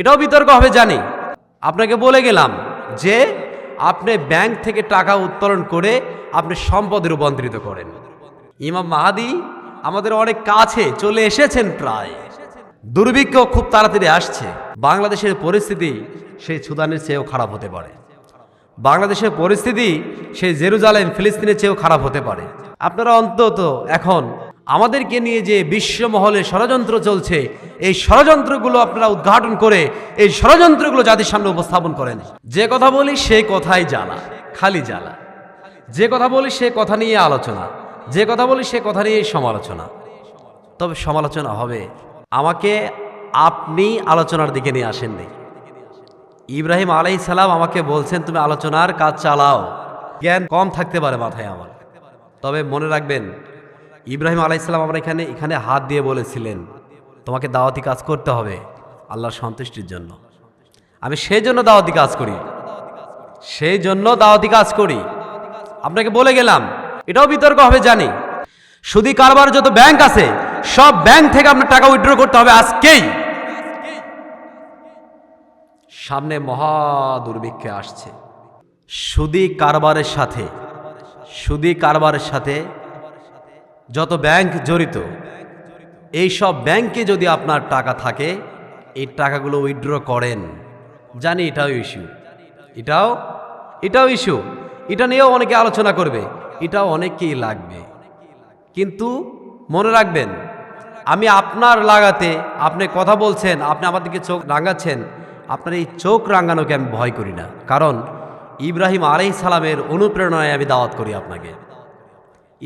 এটাও বিতর্ক হবে, জানি। আপনাকে বলে গেলাম যে, আপনি ব্যাংক থেকে টাকা উত্তোলন করে আপনি সম্পদে রূপান্তরিত করেন। ইমাম মাহাদি আমাদের অনেক কাছে চলে এসেছেন প্রায়। দুর্ভিক্ষ খুব তাড়াতাড়ি আসছে। বাংলাদেশের পরিস্থিতি সেই সুদানের চেয়েও খারাপ হতে পারে। বাংলাদেশের পরিস্থিতি সেই জেরুজালেম, ফিলিস্তিনের চেয়েও খারাপ হতে পারে। আপনারা অন্তত এখন আমাদেরকে নিয়ে যে বিশ্বমহলে ষড়যন্ত্র চলছে, এই ষড়যন্ত্রগুলো আপনারা উদ্ঘাটন করে এই ষড়যন্ত্রগুলো জাতির সামনে উপস্থাপন করেন। যে কথা বলি সে কথাই জ্বালা, খালি জ্বালা। যে কথা বলি সে কথা নিয়ে আলোচনা, যে কথা বলি সে কথা নিয়ে সমালোচনা। তবে সমালোচনা হবে। আমাকে আপনি আলোচনার দিকে নিয়ে আসেননি। ইব্রাহিম আলাই সালাম আমাকে বলছেন, তুমি আলোচনার কাজ চালাও। জ্ঞান কম থাকতে পারে মাথায় আমার। তবে মনে রাখবেন ইব্রাহিম আলাইসাল্লাম আমরা এখানে এখানে হাত দিয়ে বলেছিলেন, তোমাকে দাওয়াতি কাজ করতে হবে আল্লাহর সন্তুষ্টির জন্য। আমি সেই জন্য দাওয়াতি কাজ করি। সেই জন্য দাওয়াতি কাজ করি। আপনাকে বলে গেলাম, এটাও বিতর্ক হবে, জানি। সুদী কারবার যত ব্যাংক আছে, সব ব্যাংক থেকে আপনার টাকা উইথড্র করতে হবে আজকেই। সামনে মহা দুর্ভিক্ষে আসছে। সুদী কারবারের সাথে সুদী কারবারের সাথে যত ব্যাংক জড়িত এই সব ব্যাংকে যদি আপনার টাকা থাকে, এই টাকাগুলো উইথড্র করেন। জানি এটাও ইস্যু। এটাও এটাও ইস্যু। এটা নিয়েও অনেকে আলোচনা করবে। এটাও অনেককেই লাগবে। কিন্তু মনে রাখবেন, আমি আপনার লাগাতে আপনি কথা বলছেন, আপনি আমার দিকে চোখ রাঙাচ্ছেন, আপনার এই চোখ রাঙানোকে আমি ভয় করি না। কারণ ইব্রাহিম আলাই সালামের অনুপ্রেরণায় আমি দাওয়াত করি আপনাকে।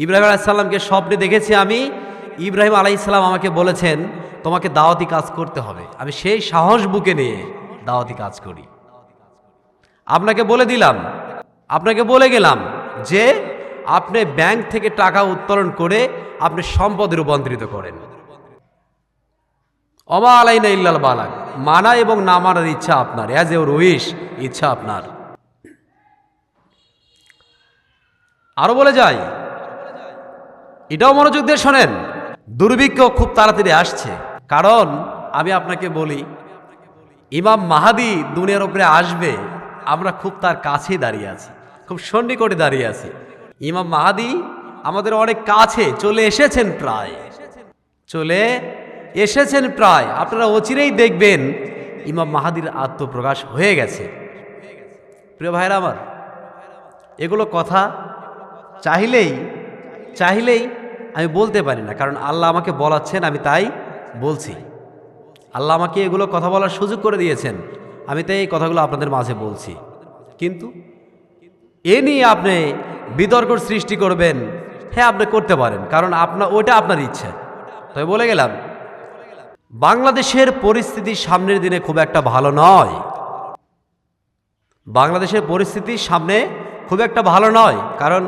ইব্রাহিম আলাইসাল্লামকে স্বপ্নে দেখেছি আমি। ইব্রাহিম আলাইসাল্লাম আমাকে বলেছেন, তোমাকে দাওয়াতি কাজ করতে হবে। আমি সেই সাহস বুকে নিয়ে দাওয়াতি কাজ করি। আপনাকে বলে দিলাম, আপনাকে বলে গেলাম যে আপনি ব্যাংক থেকে টাকা উত্তোলন করে আপনি সম্পদে রূপান্তরিত করেন। অমা আলাইনা ইল্লাল বালাক, মানা এবং না মানার ইচ্ছা আপনার। অ্যাজ এ উইশ ইচ্ছা আপনার। আরও বলে যাই এটাও মনোযোগ দিয়ে শোনেন। দুর্ভিক্ষ খুব তাড়াতাড়ি আসছে। কারণ আমি আপনাকে বলি, ইমাম মাহাদি দুনিয়ার উপরে আসবে, আমরা খুব তার কাছেই দাঁড়িয়ে আছি, খুব সন্নিকটে দাঁড়িয়ে আছি। ইমাম মাহাদি আমাদের অনেক কাছে চলে এসেছেন প্রায়। চলে এসেছেন প্রায়। আপনারা অচিরেই দেখবেন ইমাম মাহাদির আত্মপ্রকাশ হয়ে গেছে। প্রিয় ভাইরা আমার, এগুলো কথা চাইলেই চাইলেই আমি বলতে পারি না, কারণ আল্লাহ আমাকে বলাচ্ছেন, আমি তাই বলছি। আল্লাহ আমাকে এগুলো কথা বলার সুযোগ করে দিয়েছেন, আমি তাই এই কথাগুলো আপনাদের মাঝে বলছি। কিন্তু এ নিয়ে আপনি বিতর্ক সৃষ্টি করবেন হ্যাঁ আপনি করতে পারেন, কারণ আপনার ওইটা আপনার ইচ্ছা। তবে বলে গেলাম, বাংলাদেশের পরিস্থিতি সামনের দিনে খুব একটা ভালো নয়। বাংলাদেশের পরিস্থিতি সামনে খুব একটা ভালো নয়, কারণ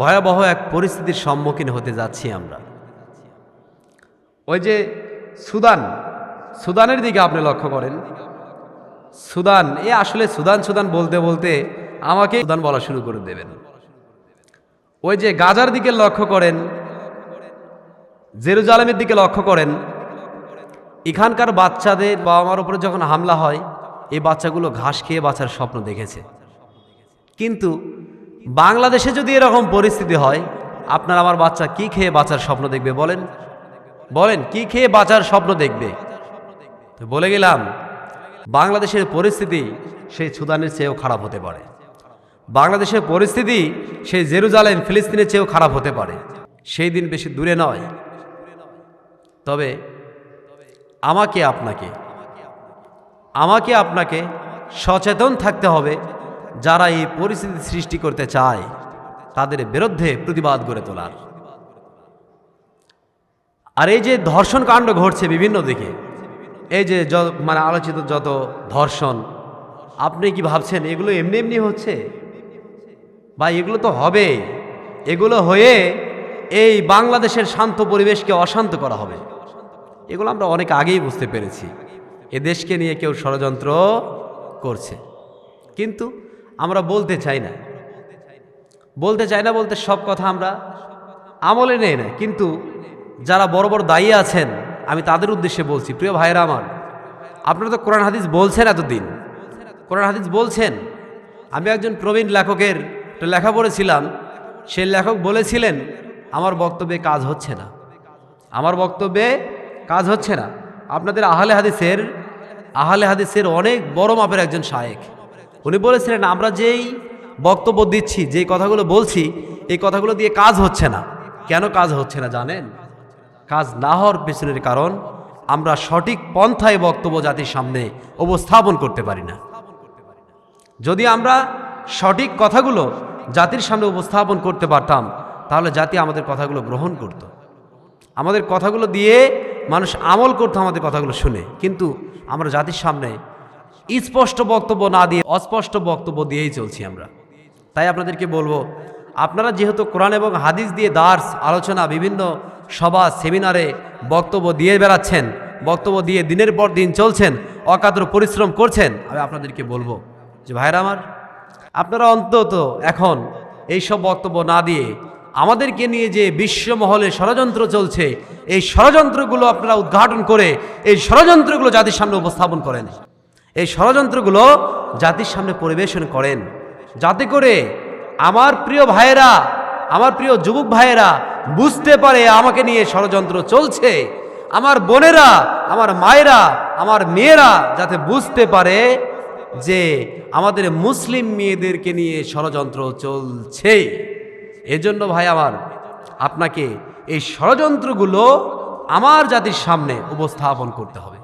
ভয়াবহ এক পরিস্থিতির সম্মুখীন হতে যাচ্ছি আমরা। ওই যে সুদান, সুদানের দিকে আপনি লক্ষ্য করেন। সুদান, এ আসলে সুদান সুদান বলতে বলতে আমাকে সুদান বলা শুরু করে দেবেন। ওই যে গাজার দিকে লক্ষ্য করেন, জেরুজালেমের দিকে লক্ষ্য করেন, এখানকার বাচ্চাদের বাবা মার উপরে যখন হামলা হয়, এই বাচ্চাগুলো ঘাস খেয়ে বাঁচার স্বপ্ন দেখেছে। কিন্তু বাংলাদেশে যদি এরকম পরিস্থিতি হয়, আপনার আমার বাচ্চা কি খেয়ে বাঁচার স্বপ্ন দেখবে বলেন? বলেন, কি খেয়ে বাঁচার স্বপ্ন দেখবে? তো বলে গেলাম, বাংলাদেশের পরিস্থিতি সেই সুদানের চেয়েও খারাপ হতে পারে। বাংলাদেশের পরিস্থিতি সেই জেরুজালেম, ফিলিস্তিনের চেয়েও খারাপ হতে পারে। সেই দিন বেশি দূরে নয়। তবে আমাকে আপনাকে আমাকে আপনাকে সচেতন থাকতে হবে। যারা এই পরিস্থিতি সৃষ্টি করতে চায়, তাদের বিরুদ্ধে প্রতিবাদ গড়ে তোলার। আর এই যে ধর্ষণ কাণ্ড ঘটছে বিভিন্ন দিকে, এই যে মানে আলোচিত যত ধর্ষণ, আপনি কি ভাবছেন এগুলো এমনি এমনি হচ্ছে? বা এগুলো তো হবে। এগুলো হয়ে এই বাংলাদেশের শান্ত পরিবেশকে অশান্ত করা হবে। এগুলো আমরা অনেক আগেই বুঝতে পেরেছি। এ দেশকে নিয়ে কেউ ষড়যন্ত্র করছে। কিন্তু আমরা বলতে চাই না। বলতে চাই না বলতে সব কথা আমরা আমলে নেই না। কিন্তু যারা বড় বড় দায়ী আছেন, আমি তাদের উদ্দেশ্যে বলছি, প্রিয় ভাইরা আমার, আপনারা তো কোরআন হাদিস বলছেন এতদিন। কোরআন হাদিস বলছেন। আমি একজন প্রবীণ লেখকের একটা লেখা পড়েছিলাম সেই লেখক বলেছিলেন, আমার বক্তব্যে কাজ হচ্ছে না। আমার বক্তব্যে কাজ হচ্ছে না। আপনাদের আহলে হাদিসের আহলে হাদিসের অনেক বড় মাপের একজন শায়েক উনি বলেছিলেন, আমরা যেই বক্তব্য দিচ্ছি, যেই কথাগুলো বলছি, এই কথাগুলো দিয়ে কাজ হচ্ছে না। কেন কাজ হচ্ছে না জানেন? কাজ না হওয়ার পেছনের কারণ, আমরা সঠিক পন্থায় বক্তব্য জাতির সামনে উপস্থাপন করতে পারি না। যদি আমরা সঠিক কথাগুলো জাতির সামনে উপস্থাপন করতে পারতাম, তাহলে জাতি আমাদের কথাগুলো গ্রহণ করত। আমাদের কথাগুলো দিয়ে মানুষ আমল করতো, আমাদের কথাগুলো শুনে। কিন্তু আমরা জাতির সামনে স্পষ্ট বক্তব্য না দিয়ে, অস্পষ্ট বক্তব্য দিয়েই চলছি আমরা। তাই আপনাদেরকে বলব, আপনারা যেহেতু কোরআন এবং হাদিস দিয়ে দার্স, আলোচনা, বিভিন্ন সভা, সেমিনারে বক্তব্য দিয়ে বেড়াচ্ছেন, বক্তব্য দিয়ে দিনের পর দিন চলছেন, অকাতর পরিশ্রম করছেন, আমি আপনাদেরকে বলব যে ভাইরা আমার, আপনারা অন্তত এখন এইসব বক্তব্য না দিয়ে আমাদেরকে নিয়ে যে বিশ্বমহলে ষড়যন্ত্র চলছে, এই ষড়যন্ত্রগুলো আপনারা উদ্ঘাটন করে, এই ষড়যন্ত্রগুলো জাতির সামনে উপস্থাপন করেন। এই ষড়যন্ত্রগুলো জাতির সামনে পরিবেশন করেন। যাতে করে আমার প্রিয় ভাইয়েরা, আমার প্রিয় যুবক ভাইয়েরা বুঝতে পারে আমাকে নিয়ে ষড়যন্ত্র চলছে। আমার বোনেরা, আমার মায়েরা, আমার মেয়েরা যাতে বুঝতে পারে যে আমাদের মুসলিম মেয়েদেরকে নিয়ে ষড়যন্ত্র চলছে। এজন্য ভাই আমার, আপনাকে এই ষড়যন্ত্রগুলো আমার জাতির সামনে উপস্থাপন করতে হবে।